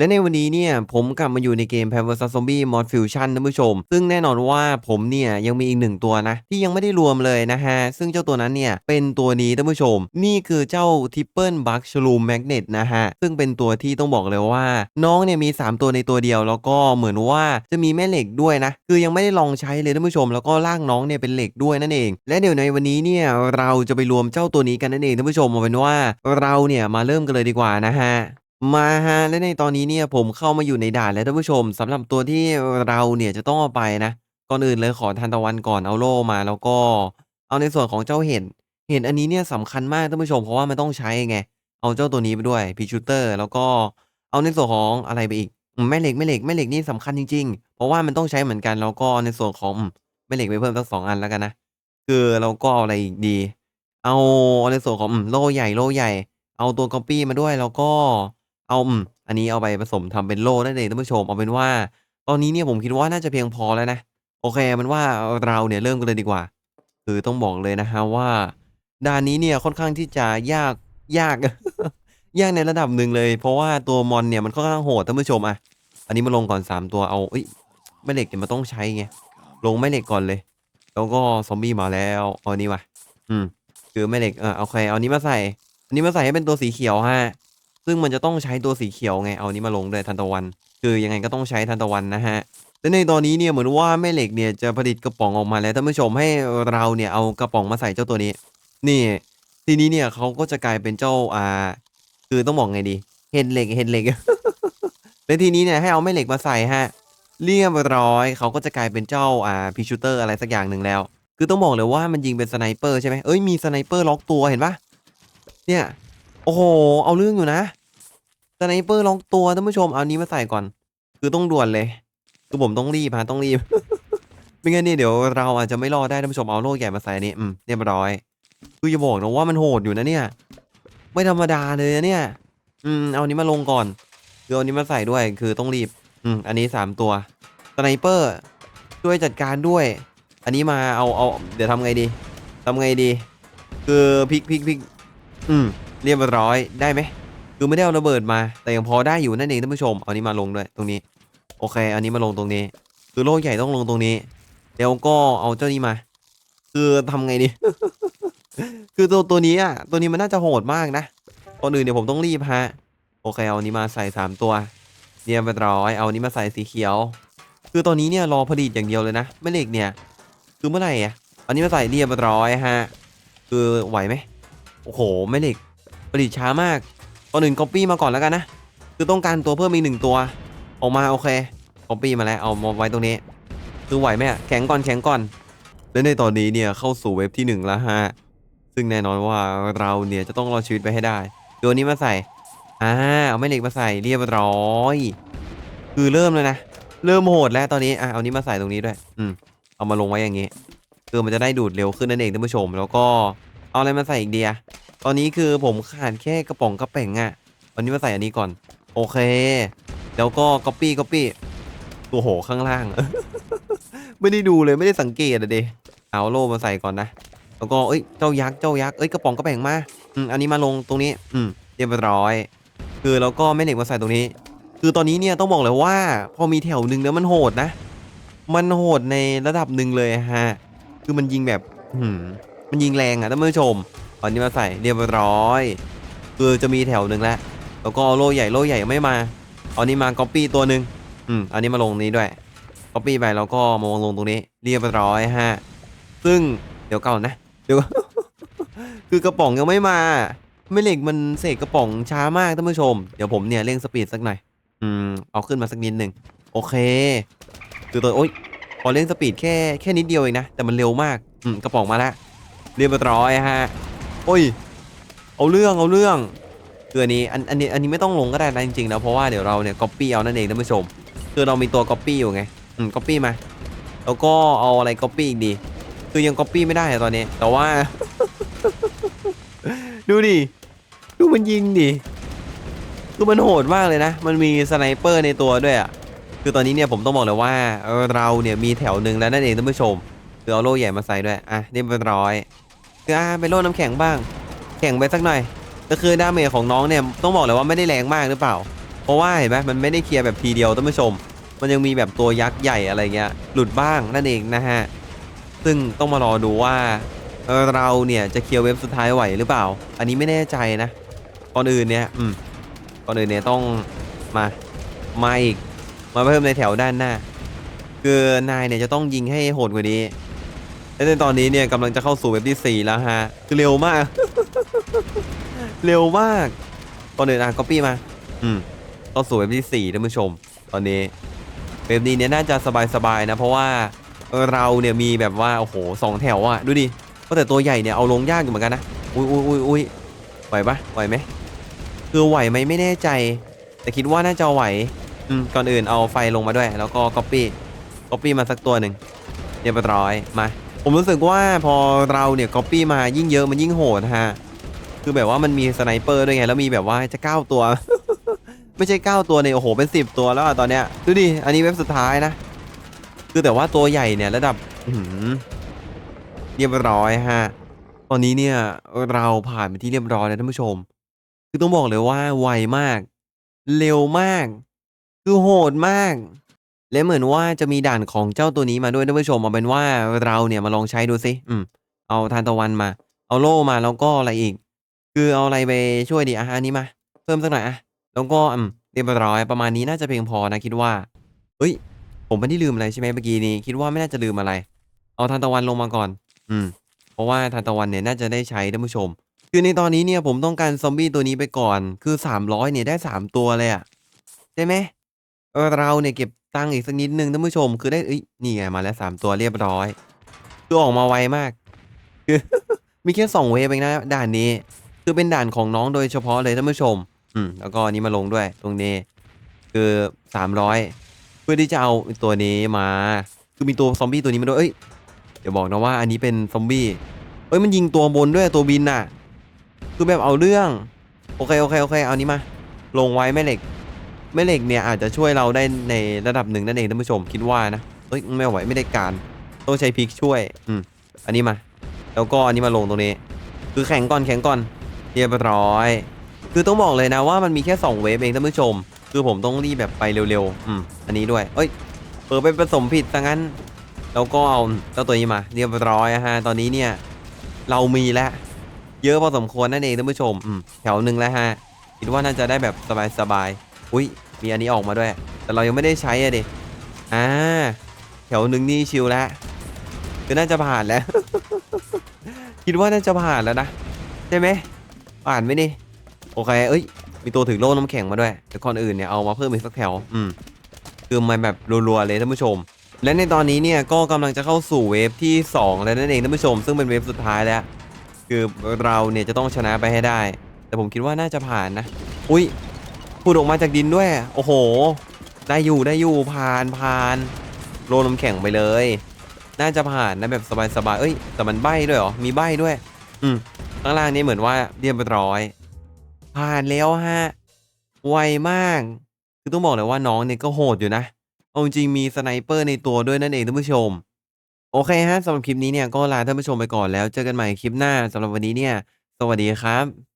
และในวันนี้เนี่ยผมกลับมาอยู่ในเกม p a v e r s Zombie Mod Fusion ท่านผู้ชม ซึ่งแน่นอนว่าผมเนี่ยยังมีอีกหนึ่งตัวนะ ที่ยังไม่ได้รวมเลยนะฮะ ซึ่งเจ้าตัวนั้นเนี่ยเป็นตัวนี้ท่านผู้ชม นี่คือเจ้า Triple Bug Shroom Magnet นะฮะ ซึ่งเป็นตัวที่ต้องบอกเลยว่า น้องเนี่ยมี 3 ตัวในตัวเดียว แล้วก็เหมือนว่าจะมีแม่เหล็กด้วยนะ คือยังไม่ได้ลองใช้เลยท่านผู้ชม แล้วก็ร่างน้องเนี่ยเป็นเหล็กด้วยนั่นเอง และเดี๋ยวในวันนี้เนี่ยเราจะไปรวมเจ้าตัวนี้กันนั่นเองท่านผู้ชมเอาเป็นว่าเราเนี่ยมาเริ่มกันเลยดีกว่านะฮะ มาฮะและในตอนนี้เนี่ยผมเข้ามาอยู่ในด่านแล้วท่านผู้ชม สำหรับตัวที่เราเนี่ยจะต้องเอาไปนะ ก่อนอื่นเลยขอทานตะวันก่อนเอาโล่มา แล้วก็เอาในส่วนของเจ้าเห็ด เห็ดอันนี้เนี่ยสำคัญมากท่านผู้ชม เพราะว่ามันต้องใช้ไง เอาเจ้าตัวนี้ไปด้วยพีชูเตอร์ แล้วก็เอาในส่วนของอะไรไปอีกอืมแม่เหล็กแม่เหล็กแม่เหล็กนี่สำคัญจริง ๆ เพราะว่ามันต้องใช้เหมือนกัน แล้วก็ในส่วนของอืมแม่เหล็กไปเพิ่มสักสองอันแล้วกันนะ คือเราก็เอาอะไรอีกดี เอาในส่วนของอืมโล่ใหญ่โล่ใหญ่ เอาตัวก๊อปปี้มาด้วยแล้วก็ เอา อืม อันนี้เอาไปผสมทำเป็นโล่นั่นเองท่านผู้ชม เอาเป็นว่า ตอนนี้เนี่ยผมคิดว่าน่าจะเพียงพอแล้วนะ โอเคมันว่าเราเนี่ยเริ่มกันเลยดีกว่า คือต้องบอกเลยนะฮะว่า ด่านนี้เนี่ยค่อนข้างที่จะยากยาก ยากในระดับหนึ่งเลย เพราะว่าตัวมอนเนี่ยมันค่อนข้างโหดท่านผู้ชมอะ อันนี้มาลงก่อนสามตัวเอาเอ้ยแม่เหล็กเนี่ยมันต้องใช้ไงลงแม่เหล็กก่อนเลย แล้วก็ซอมบี้มาแล้วเอาอันนี้มาอืม คือแม่เหล็กเออโอเคเอาอันนี้มาใส่ อันนี้มาใส่ให้เป็นตัวสีเขียวฮะ ซึ่งมันจะต้องใช้ตัวสีเขียวไงเอานี้มาลงด้วยทันตะวัน คือยังไงก็ต้องใช้ทันตะวันนะฮะและในตอนนี้เนี่ยเหมือนว่าแม่เหล็กเนี่ยจะผลิตกระป๋องออกมาแล้วท่านผู้ชมให้เราเนี่ยเอากระป๋องมาใส่เจ้าตัวนี้ นี่ทีนี้เนี่ยเขาก็จะกลายเป็นเจ้าอ่า คือต้องบอกไงดี เห็ดเหล็กเห็ดเหล็กและทีนี้เนี่ยให้เอาแม่เหล็กมาใส่ฮะเรียบร้อยเขาก็จะกลายเป็นเจ้าอ่าพิชูเตอร์อะไรสักอย่างหนึ่งแล้ว คือต้องบอกเลยว่ามันยิงเป็นสไนเปอร์ใช่ไหมเอ้ยมีสไนเปอร์ล็อกตัวเห็นปะเนี่ย โอ้โห เอาเรื่องอยู่นะสไนเปอร์ล็อกตัวท่านผู้ชม เอานี้มาใส่ก่อน คือต้องด่วนเลย คือผมต้องรีบฮะต้องรีบ ไม่งั้นนี่เดี๋ยวเราอาจจะไม่รอดได้ท่านผู้ชม เอาโล่ใหญ่มาใส่อันนี้อืมเรียบร้อย คือจะบอกนะว่ามันโหดอยู่นะเนี่ย ไม่ธรรมดาเลยนะเนี่ย อืม เอาอันนี้มาลงก่อน คือเอาอันนี้มาใส่ด้วย คือต้องรีบ อืม อันนี้สามตัวสไนเปอร์ช่วยจัดการด้วย อันนี้มาเอาเอา เดี๋ยวทำไงดีทำไงดี คือพลิกพลิกพลิกอืม เรียบร้อยได้ไหมคือไม่ได้เอาระเบิดมา แต่ยังพอได้อยู่นั่นเองท่านผู้ชมเอานี้มาลงด้วยตรงนี้ โอเค อันนี้มาลงตรงนี้ คือโล่ใหญ่ต้องลงตรงนี้แล้วก็เอาเจ้านี้มา คือทำไงดีคือตัวตัวนี้อะตัวนี้มันน่าจะโหดมากนะก่อนอื่นเดี๋ยวผมต้องรีบฮะโอเคเอาอันนี้มาใส่สามตัวเรียบร้อยเอาอันนี้มาใส่สีเขียว คือตอนนี้เนี่ยรอผลิตอย่างเดียวเลยนะแม่เหล็กเนี่ย คือเมื่อไหร่อะอันนี้มาใส่เรียบร้อยฮะคือไหวไหมโอ้โหแม่เหล็ก ผลิตช้ามากตอนหนึ่งก๊อปปี้มาก่อนแล้วกันนะ คือต้องการตัวเพิ่มอีกหนึ่งตัว ออกมาโอเคก๊อปปี้มาแล้วเอามาไว้ตรงนี้ คือไหวไหมแข็งก่อนแข็งก่อน และในตอนนี้เนี่ยเข้าสู่เว็บที่หนึ่งแล้วฮะ ซึ่งแน่นอนว่าเราเนี่ยจะต้องรอดชีวิตไปให้ได้เดี๋ยวนี้มาใส่ อ่าเอาแม่เหล็กมาใส่เรียบร้อย คือเริ่มเลยนะ เริ่มโหดแล้วตอนนี้ อะเอานี้มาใส่ตรงนี้ด้วย อืม เอามาลงไว้อย่างนี้ คือมันจะได้ดูดเร็วขึ้นนั่นเองท่านผู้ชม แล้วก็เอาอะไรมาใส่อีกเดีย ตอนนี้คือผมขาดแค่กระป๋องกระแป๋งอะ่ะวันนี้มาใส่อันนี้ก่อน โอเค แล้วก็ก๊อปปี้ก๊อปปี้ตัวโหข้างล่าง ไม่ได้ดูเลยไม่ได้สังเกตอะเดเอาโล่มาใส่ก่อนนะ แล้วก็เอ้ยเจ้ายักษ์เจ้ายักษ์เอ้ยกระป๋องกระแป๋งมาอืมอันนี้มาลงตรงนี้ อืมเรียบร้อย คือแล้วก็แม่เหล็กมาใส่ตรงนี้ คือตอนนี้เนี่ยต้องบอกเลยว่า พอมีแถวหนึ่งแล้วมันโหดนะ มันโหดในระดับหนึ่งเลยฮะ คือมันยิงแบบหืมมันยิงแรงอะท่านผู้ชม เอาอันนี้มาใส่เรียบร้อยคือจะมีแถวหนึ่งแล้วแล้วก็โล่ใหญ่โล่ใหญ่ยังไม่มาเอานี้มาก๊อปปี้ตัวหนึ่งอืมอันนี้มาลงนี้ด้วยก๊อปปี้ไปแล้วก็มาวางลงตรงนี้ เรียบร้อยฮะซึ่งเดี๋ยวก่อนนะเดี๋ยวคือกระป๋องยังไม่มา ไม่เหล็กมันเสกกระป๋องช้ามากท่านผู้ชม เดี๋ยวผมเนี่ยเร่งสปีดสักหน่อยอืมเอาขึ้นมาสักนิดหนึ่งโอเคคือตัวโอ๊ยพอเร่งสปีดแค่แค่นิดเดียวเองนะแต่มันเร็วมากอืมกระป๋องมาแล้วเรียบร้อยฮะ อ้ย เอาเรื่องเอาเรื่องคืออันนี้อันอันนี้อันนี้ไม่ต้องลงก็ได้นะจริงๆแล้วเพราะว่าเดี๋ยวเราเนี่ยก๊อปปี้เอานั่นเองท่านผู้ชม คือเรามีตัวก๊อปปี้อยู่ไงอืมก๊อปปี้มาแล้วก็เอาอะไรก๊อปปี้อีกดี คือยังก๊อปปี้ไม่ได้ตอนนี้ แต่ว่า ดูดิดูมันยิงดิคือมันโหดมากเลยนะ มันมีสไนเปอร์ในตัวด้วยอะคือตอนนี้เนี่ยผมต้องบอกเลยว่าเอ่อเราเนี่ยมีแถวหนึ่งแล้วนั่นเองท่านผู้ชมคือเอาโล่ใหญ่มาใส่ด้วยอะเรียบร้อย คืออะเป็นโล่น้ำแข็งบ้าง แข็งไปสักหน่อย ก็คือดาเมจของน้องเนี่ยต้องบอกเลยว่าไม่ได้แรงมากหรือเปล่า เพราะว่าเห็นไหมมันไม่ได้เคลียร์แบบทีเดียวท่านผู้ชม มันยังมีแบบตัวยักษ์ใหญ่อะไรเงี้ยหลุดบ้างนั่นเองนะฮะ ซึ่งต้องมารอดูว่าเอ่อเราเนี่ยจะเคลียร์เว็บสุดท้ายไหวหรือเปล่า อันนี้ไม่แน่ใจนะ ก่อนอื่นเนี่ยอืมก่อนอื่นเนี่ยต้องมา มาอีก มาเพิ่มในแถวด้านหน้า คือนายเนี่ยจะต้องยิงให้โหดกว่านี้ และในตอนนี้เนี่ยกำลังจะเข้าสู่เว็บที่ 4 แล้วฮะคือเร็วมาก เร็วมากก่อนอื่นอะก๊อปปี้มา อืมเข้าสู่เว็บที่ 4ท่านผู้ชม ตอนนี้เว็บนี้เนี่ยน่าจะสบายๆนะ เพราะว่าเราเนี่ยมีแบบว่าโอ้โหสองแถวอะดูดิว่าแต่ตัวใหญ่เนี่ยเอาลงยากอยู่เหมือนกันนะอุ้ยอุ้ยอุ้ยอุ้ยไหวปะไหวไหมคือไหวไหมไม่แน่ใจ แต่คิดว่าน่าจะไหวอืมก่อนอื่นเอาไฟลงมาด้วย แล้วก็ก๊อปปี้ก๊อปปี้มาสักตัวหนึ่งเรียบร้อยมา ผมรู้สึกว่าพอเราเนี่ยก๊อปปี้มายิ่งเยอะมันยิ่งโหดฮะ คือแบบว่ามันมีสไนเปอร์ด้วยไง แล้วมีแบบว่าจะเก้าตัว ไม่ใช่9ตัวเนี่ยโอ้โหเป็น10ตัวแล้วอะตอนเนี้ยดูดิ อันนี้เว็บสุดท้ายนะ คือแต่ว่าตัวใหญ่เนี่ยระดับเรียบร้อยฮะ ตอนนี้เนี่ยเราผ่านไปที่เรียบร้อยแล้วท่านผู้ชม คือต้องบอกเลยว่าไวมาก เร็วมาก คือโหดมาก และเหมือนว่าจะมีด่านของเจ้าตัวนี้มาด้วยท่านผู้ชมเอาเป็นว่าเราเนี่ยมาลองใช้ดูสิอืม เอาทานตะวันมา เอาโล่มาแล้วก็อะไรอีก คือเอาอะไรไปช่วยดีอะอันนี้มา เพิ่มสักหน่อยอะแล้วก็อืมเรียบร้อยประมาณนี้น่าจะเพียงพอนะคิดว่า เฮ้ย ผมไม่ได้ลืมอะไรใช่ไหมเมื่อกี้นี้ คิดว่าไม่น่าจะลืมอะไร เอาทานตะวันลงมาก่อน อืม เพราะว่าทานตะวันเนี่ยน่าจะได้ใช้ท่านผู้ชม คือในตอนนี้เนี่ยผมต้องการซอมบี้ตัวนี้ไปก่อน คือ300เนี่ยได้3ตัวเลยอะใช่ไหมเออเราเนี่ยเก็บ ตั้งอีกสักนิดนึงท่านผู้ชม คือได้เอ้ยนี่ไงมาแล้ว3ตัวเรียบร้อยคือออกมาไวมาก คือ มีแค่สองเวฟเองนะด่านนี้ คือเป็นด่านของน้องโดยเฉพาะเลยท่านผู้ชม อืมแล้วก็อันนี้มาลงด้วยตรงนี้ คือ300เพื่อที่จะเอาตัวนี้มา คือมีตัวซอมบี้ตัวนี้มาด้วยเอ้ยเดี๋ยวบอกนะว่าอันนี้เป็นซอมบี้เอ้ยมันยิงตัวบนด้วยตัวบินน่ะ คือแบบเอาเรื่อง โอเคโอเคโอเค เอานี้มา ลงไว้แม่เหล็ก แม่เหล็กเนี่ยอาจจะช่วยเราได้ในระดับหนึ่งนั่นเองท่านผู้ชมคิดว่านะเฮ้ยไม่ไหวไม่ได้การต้องใช้พิกช่วยอืมอันนี้มา แล้วก็อันนี้มาลงตรงนี้ คือแข่งก่อนแข่งก่อนเรียบร้อย คือต้องบอกเลยนะว่ามันมีแค่2เวฟเองท่านผู้ชม คือผมต้องรีบแบบไปเร็วๆอืมอันนี้ด้วย เอ้ยเปิดไปผสมผิดซะงั้นแล้วก็เอาเจ้าตัวนี้มาเรียบร้อยฮะตอนนี้เนี่ยเรามีแล้วเยอะพอสมควรนั่นเองท่านผู้ชมอืมแถวหนึ่งแล้วฮะคิดว่าน่าจะได้แบบสบายๆ อุ้ยมีอันนี้ออกมาด้วย แต่เรายังไม่ได้ใช้อะดิอ่าแถวหนึ่งนี่ชิลแล้วคือน่าจะผ่านแล้ว คิดว่าน่าจะผ่านแล้วนะใช่ไหมผ่านไหมนี่โอเคเอ้ย มีตัวถือโล่น้ำแข็งมาด้วยแต่ก่อนอื่นเนี่ยเอามาเพิ่มอีกสักแถวอืมคือมันแบบรัวๆเลยท่านผู้ชม และในตอนนี้เนี่ยก็กำลังจะเข้าสู่เวฟที่ 2 แล้วนั่นเองท่านผู้ชม ซึ่งเป็นเวฟสุดท้ายแล้ว คือเราเนี่ยจะต้องชนะไปให้ได้ แต่ผมคิดว่าน่าจะผ่านนะ อุ้ย พูดออกมาจากดินด้วย โอ้โห ได้อยู่ได้อยู่ผ่านผ่านโลน้ำแข็งไปเลย น่าจะผ่านนะแบบสบายๆเอ้ย แต่มันใบ้ด้วยเหรอ มีใบ้ด้วย อืมข้างล่างนี่เหมือนว่าเรียบร้อย ผ่านแล้วฮะ ไวมาก คือต้องบอกเลยว่าน้องเนี่ยก็โหดอยู่นะ เอาจริงมีสไนเปอร์ในตัวด้วยนั่นเองท่านผู้ชม โอเคฮะสำหรับคลิปนี้เนี่ยก็ลาท่านผู้ชมไปก่อนแล้ว เจอกันใหม่คลิปหน้าสำหรับวันนี้เนี่ย สวัสดีครับ